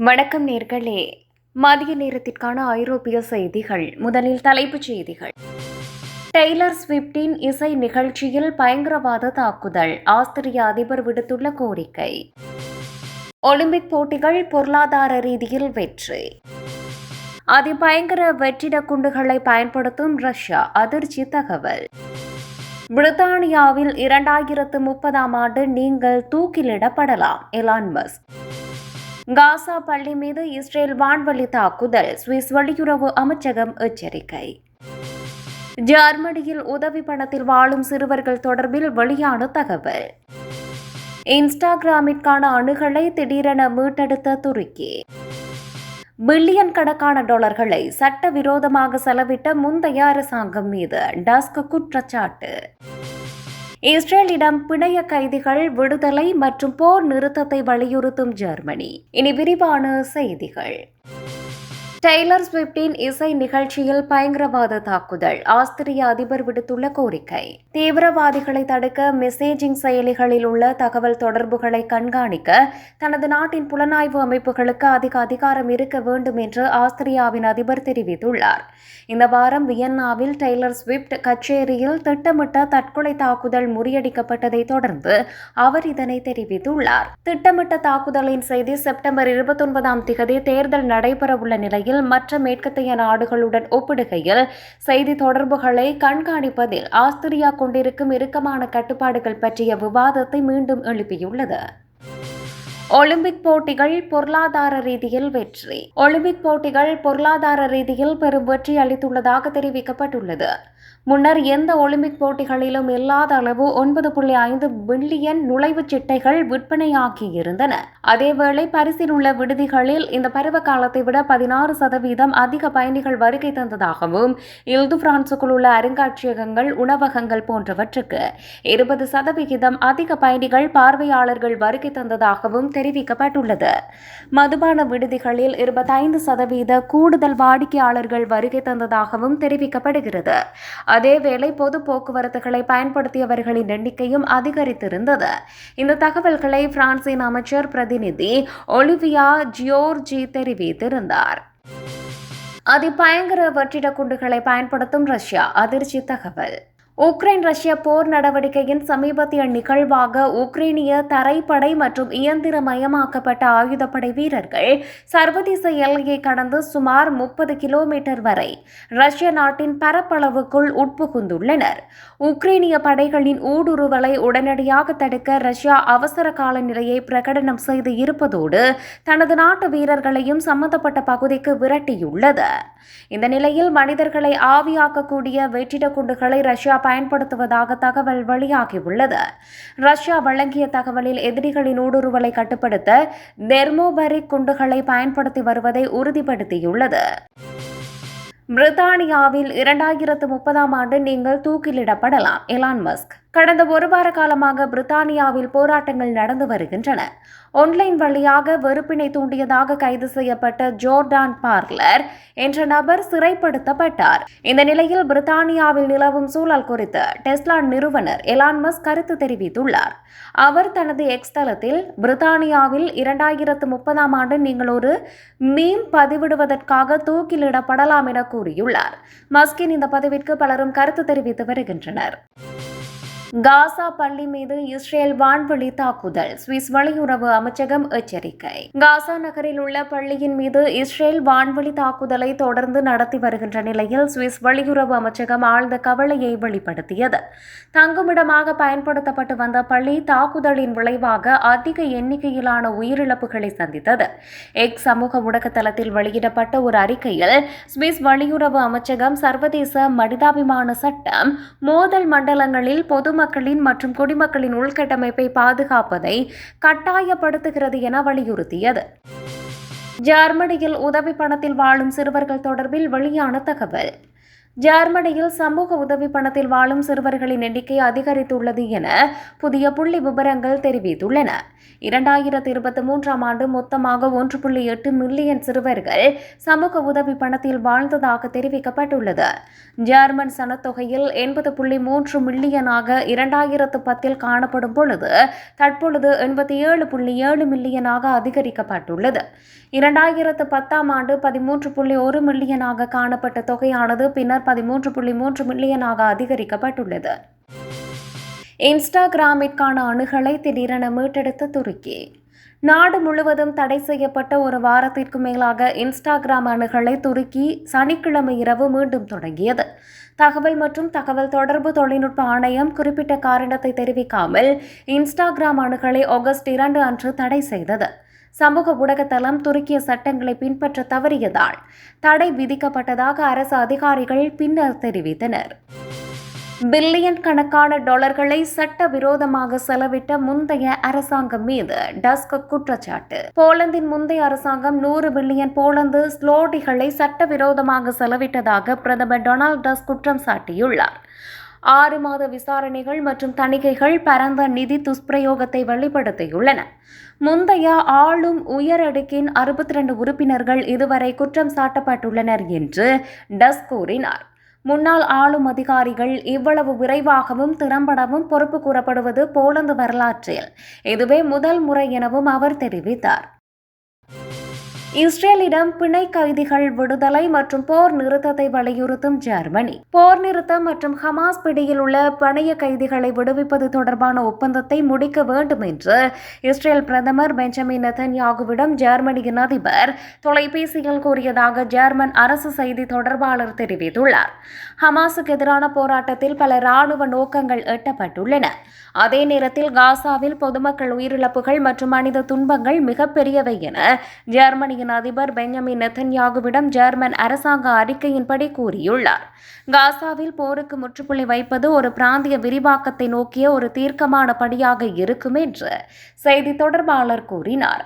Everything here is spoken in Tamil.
வணக்கம் நேர்களே. மதிய நேரத்திற்கான ஐரோப்பிய செய்திகள். முதலில் தலைப்புச் செய்திகள். டெய்லர் ஸ்விப்டின் இசை நிகழ்ச்சியில் பயங்கரவாத தாக்குதல். ஆஸ்திரிய அதிபர் விடுத்துள்ள கோரிக்கை. ஒலிம்பிக் போட்டிகள் பொருளாதார ரீதியில் வெற்றி. அதிபயங்கர வெற்றிட குண்டுகளை பயன்படுத்தும் ரஷ்யா அதிர்ச்சி தகவல். பிரித்தானியாவில் இரண்டாயிரத்து முப்பதாம் ஆண்டு நீங்கள் தூக்கிலிடப்படலாம். Elon Musk. காசா பள்ளி மீது இஸ்ரேல் வான்வழி தாக்குதல் சுவிஸ் வெளியுறவு அமைச்சகம் எச்சரிக்கை. ஜெர்மனியில் உதவி பணத்தில் வாழும் சிறுவர்கள் தொடர்பில் வெளியான தகவல். இன்ஸ்டாகிராமிற்கான அணுகலை திடீரென மீட்டெடுத்த துருக்கி. பில்லியன் கணக்கான டாலர்களை சட்டவிரோதமாக செலவிட்ட முந்தைய அரசாங்கம் மீது டஸ்க் குற்றச்சாட்டு. இஸ்ரேலிடம் பிணைய கைதிகள் விடுதலை மற்றும் போர் நிறுத்தத்தை வலியுறுத்தும் ஜெர்மனி. இனி விரிவான செய்திகள். டெய்லர் ஸ்விப்டின் இசை நிகழ்ச்சியில் பயங்கரவாத தாக்குதல் ஆஸ்திரிய அதிபர் விடுத்துள்ள கோரிக்கை. தீவிரவாதிகளை தடுக்க மெசேஜிங் செயலிகளில் உள்ள தகவல் தொடர்புகளை கண்காணிக்க தனது நாட்டின் புலனாய்வு அமைப்புகளுக்கு அதிக அதிகாரம் இருக்க வேண்டும் என்று ஆஸ்திரியாவின் அதிபர் தெரிவித்துள்ளார். இந்த வாரம் வியன்னாவில் டெய்லர் ஸ்விப்ட் கச்சேரியில் திட்டமிட்ட தற்கொலை தாக்குதல் முறியடிக்கப்பட்டதை தொடர்ந்து அவர் இதனை தெரிவித்துள்ளார். திட்டமிட்ட தாக்குதலின் செய்தி செப்டம்பர் இருபத்தொன்பதாம் திகதி தேர்தல் நடைபெறவுள்ள நிலையில் மற்ற மேற்கத்தைய நாடுகளுடன் ஒப்பிடுகையில் செய்தி தொடர்புகளை கண்காணிப்பதில் ஆஸ்திரியா கொண்டிருக்கும் இறுக்கமான கட்டுப்பாடுகள் பற்றிய விவாதத்தை மீண்டும் எழுப்பியுள்ளது. ஒலிம்பிக் போட்டிகள் பொருளாதார ரீதியில் வெற்றி. ஒலிம்பிக் போட்டிகள் பொருளாதார ரீதியில் பெரும் வெற்றி அளித்துள்ளதாக தெரிவிக்கப்பட்டுள்ளது. முன்னர் எந்த ஒலிம்பிக் போட்டிகளிலும் இல்லாத அளவு ஒன்பது புள்ளி ஐந்து பில்லியன் நுழைவுச் சிட்டைகள் விற்பனையாகியிருந்தன அதேவேளை பரிசில் உள்ள விடுதிகளில் இந்த பருவ காலத்தை விட பதினாறு சதவீதம் அதிக பயணிகள் வருகை தந்ததாகவும் இல்து பிரான்சுக்குள் உள்ள அருங்காட்சியகங்கள் உணவகங்கள் போன்றவற்றுக்கு இருபது சதவிகிதம் அதிக பயணிகள் பார்வையாளர்கள் வருகை தந்ததாகவும் தெரிவிக்கப்பட்டுள்ளது. மதுபான விடுதிகளில் இருபத்தைந்து சதவீத கூடுதல் வாடிக்கையாளர்கள் வருகை தந்ததாகவும் தெரிவிக்கப்படுகிறது. அதேவேளை பொது போக்குவரத்துகளை பயன்படுத்தியவர்களின் எண்ணிக்கையும் அதிகரித்திருந்தது. இந்த தகவல்களை பிரான்சின் அமைச்சர் பிரதிநிதி ஒலிவியா ஜியோர்ஜி தெரிவித்திருந்தார். அதிபயங்கர வெற்றிட குண்டுகளை பயன்படுத்தும் ரஷ்யா அதிர்ச்சி தகவல். உக்ரைன் ரஷ்ய போர் நடவடிக்கையின் சமீபத்திய நிகழ்வாக உக்ரைனிய தரைப்படை மற்றும் இயந்திரமயமாக்கப்பட்ட ஆயுதப்படை வீரர்கள் சர்வதேச எல்லையை கடந்து சுமார் முப்பது கிலோமீட்டர் வரை ரஷ்ய நாட்டின் பரப்பளவுக்குள் உட்புகுந்துள்ளனர். உக்ரைனிய படைகளின் ஊடுருவலை உடனடியாக தடுக்க ரஷ்யா அவசர கால நிலையை பிரகடனம் செய்து இருப்பதோடு தனது நாட்டு வீரர்களையும் சம்பந்தப்பட்ட பகுதிக்கு விரட்டியுள்ளது. இந்த நிலையில் மனிதர்களை ஆவியாக்கக்கூடிய வெற்றிட குண்டுகளை ரஷ்யா பயன்படுத்துவதாக தகவல் வெளியாகியுள்ளது. ரஷ்யா வழங்கிய தகவலில் எதிரிகளின் ஊடுருவலை கட்டுப்படுத்த தெர்மோபரிக் குண்டுகளை பயன்படுத்தி வருவதை உறுதிப்படுத்தியுள்ளது. பிரித்தானியாவில் இரண்டாயிரத்து முப்பதாம் ஆண்டு நீங்கள் தூக்கிலிடப்படலாம். Elon Musk. கடந்த ஒரு வார காலமாக பிரித்தானியாவில் போராட்டங்கள் நடந்து வருகின்றன. ஒன்லைன் வழியாக வெறுப்பினை தூண்டியதாக கைது செய்யப்பட்ட ஜோர்டான் பார்லர் என்ற நபர் சிறைப்படுத்தப்பட்டார். இந்த நிலையில் பிரித்தானியாவில் நிலவும் சூழல் குறித்து டெஸ்லா நிறுவனர் எலான்மஸ் கருத்து தெரிவித்துள்ளார். அவர் தனது எக்ஸ் தளத்தில் பிரித்தானியாவில் இரண்டாயிரத்து முப்பதாம் ஆண்டு நீங்கள் ஒரு மீம் பதிவிடுவதற்காக தூக்கிலிடப்படலாம் என கூறியுள்ளார். மஸ்கின் இந்த பதிவிற்கு பலரும் கருத்து தெரிவித்து வருகின்றனர். காசா பள்ளி மீது இஸ்ரேல் வான்வழி தாக்குதல். சுவிஸ் வெளியுறவு அமைச்சகம் எச்சரிக்கை. காசா நகரில் உள்ள பள்ளியின் மீது இஸ்ரேல் வான்வழி தாக்குதலை தொடர்ந்து நடத்தி வருகின்ற நிலையில் சுவிஸ் வெளியுறவு அமைச்சகம் ஆழ்ந்த கவலையை வெளிப்படுத்தியது. தங்குமிடமாக பயன்படுத்தப்பட்டு வந்த பள்ளி தாக்குதலின் விளைவாக அதிக எண்ணிக்கையிலான உயிரிழப்புகளை சந்தித்தது. எக் சமூக ஊடகத்தளத்தில் வெளியிடப்பட்ட ஒரு அறிக்கையில் சுவிஸ் வெளியுறவு அமைச்சகம் சர்வதேச மனிதாபிமான சட்டம் மோதல் மண்டலங்களில் பொது பொதுமக்களின் மற்றும் குடிமக்களின் உள்கட்டமைப்பை பாதுகாப்பதை கட்டாயப்படுத்துகிறது என வலியுறுத்தியது. ஜெர்மனியில் உதவி பணத்தில் வாழும் சிறுவர்கள் தொடர்பில் வெளியான தகவல். ஜெர்மனியில் சமூக உதவி பணத்தில் வாழும் சிறுவர்களின் எண்ணிக்கை அதிகரித்துள்ளது என புதிய புள்ளி விவரங்கள் தெரிவித்துள்ளன. இரண்டாயிரத்தி இருபத்தி மூன்றாம் ஆண்டு மொத்தமாக ஒன்று புள்ளி எட்டு மில்லியன் சிறுவர்கள் சமூக உதவி பணத்தில் வாழ்ந்ததாக தெரிவிக்கப்பட்டுள்ளது. ஜெர்மன் சனத்தொகையில் எண்பது புள்ளி மூன்று மில்லியனாக இரண்டாயிரத்து பத்தில் காணப்படும் பொழுது தற்பொழுது எண்பத்தி ஏழு புள்ளி ஏழு மில்லியனாக அதிகரிக்கப்பட்டுள்ளது. இரண்டாயிரத்து பத்தாம் ஆண்டு பதிமூன்று புள்ளி ஒரு மில்லியனாக காணப்பட்ட தொகையானது பின்னர் பதிமூன்று புள்ளி மூன்று மில்லியனாக அதிகரிக்கப்பட்டுள்ளது. இன்ஸ்டாகிராமிற்கான அணுகலை திடீரென மீட்டெடுத்த துருக்கி. நாடு முழுவதும் தடை செய்யப்பட்ட ஒரு வாரத்திற்கு மேலாக இன்ஸ்டாகிராம் அணுகலை துருக்கி சனிக்கிழமை இரவு மீண்டும் தொடங்கியது. தகவல் மற்றும் தகவல் தொடர்பு தொழில்நுட்ப ஆணையம் குறிப்பிட்ட காரணத்தை தெரிவிக்காமல் இன்ஸ்டாகிராம் அணுகலை ஆகஸ்ட் இரண்டு அன்று தடை செய்தது. சமூக ஊடகத்தளம் துருக்கிய சட்டங்களை பின்பற்ற தவறியதால் தடை விதிக்கப்பட்டதாக அரசு அதிகாரிகள் பின்னர் தெரிவித்தனர். பில்லியன் கணக்கான டாலர்களை சட்டவிரோதமாக செலவிட்ட முந்தைய அரசாங்கம் மீது டஸ்க் குற்றச்சாட்டு. போலந்தின் முந்தைய அரசாங்கம் நூறு பில்லியன் போலந்து ஸ்லோடிகளை சட்டவிரோதமாக செலவிட்டதாக பிரதமர் டொனால்ட் டஸ்க் குற்றம் சாட்டியுள்ளார். ஆறு மாத விசாரணைகள் மற்றும் தணிக்கைகள் பரந்த நிதி துஷ்பிரயோகத்தை வெளிப்படுத்தியுள்ளன. முந்தைய ஆளும் உயரடுக்கின் அறுபத்தி ரெண்டு உறுப்பினர்கள் இதுவரை குற்றம் சாட்டப்பட்டுள்ளனர் என்று டஸ் கூறினார். முன்னாள் ஆளும் அதிகாரிகள் இவ்வளவு விரைவாகவும் திறம்படவும் பொறுப்பு கூறப்படுவது போலந்து வரலாற்றில். இதுவே முதல் முறை எனவும் அவர் தெரிவித்தார். இஸ்ரேலிடம் பிணை கைதிகள் விடுதலை மற்றும் போர் நிறுத்தத்தை வலியுறுத்தும் ஜெர்மனி. போர் நிறுத்தம் மற்றும் ஹமாஸ் பிடியில் உள்ள பணைய கைதிகளை விடுவிப்பது தொடர்பான ஒப்பந்தத்தை முடிக்க வேண்டும் என்று இஸ்ரேல் பிரதமர் பெஞ்சமின் நெத்தன்யாகுவிடம் ஜெர்மனியின் அதிபர் தொலைபேசியில் கூறியதாக ஜெர்மன் அரசு செய்தி தொடர்பாளர் தெரிவித்துள்ளார். ஹமாஸுக்கு எதிரான போராட்டத்தில் பல ராணுவ நோக்கங்கள் எட்டப்பட்டுள்ளன. அதே நேரத்தில் காசாவில் பொதுமக்கள் உயிரிழப்புகள் மற்றும் மனித துன்பங்கள் மிகப்பெரியவை என அந்நாட்டின் அதிபர் பெஞ்சமின் நெத்தன்யாகுவிடம் ஜெர்மன் அரசாங்க அறிக்கையின்படி கூறியுள்ளார். காசாவில் போருக்கு முற்றுப்புள்ளி வைப்பது ஒரு பிராந்திய விரிவாக்கத்தை நோக்கிய ஒரு தீர்க்கமான படியாக இருக்கும் என்று செய்தி தொடர்பாளர் கூறினார்.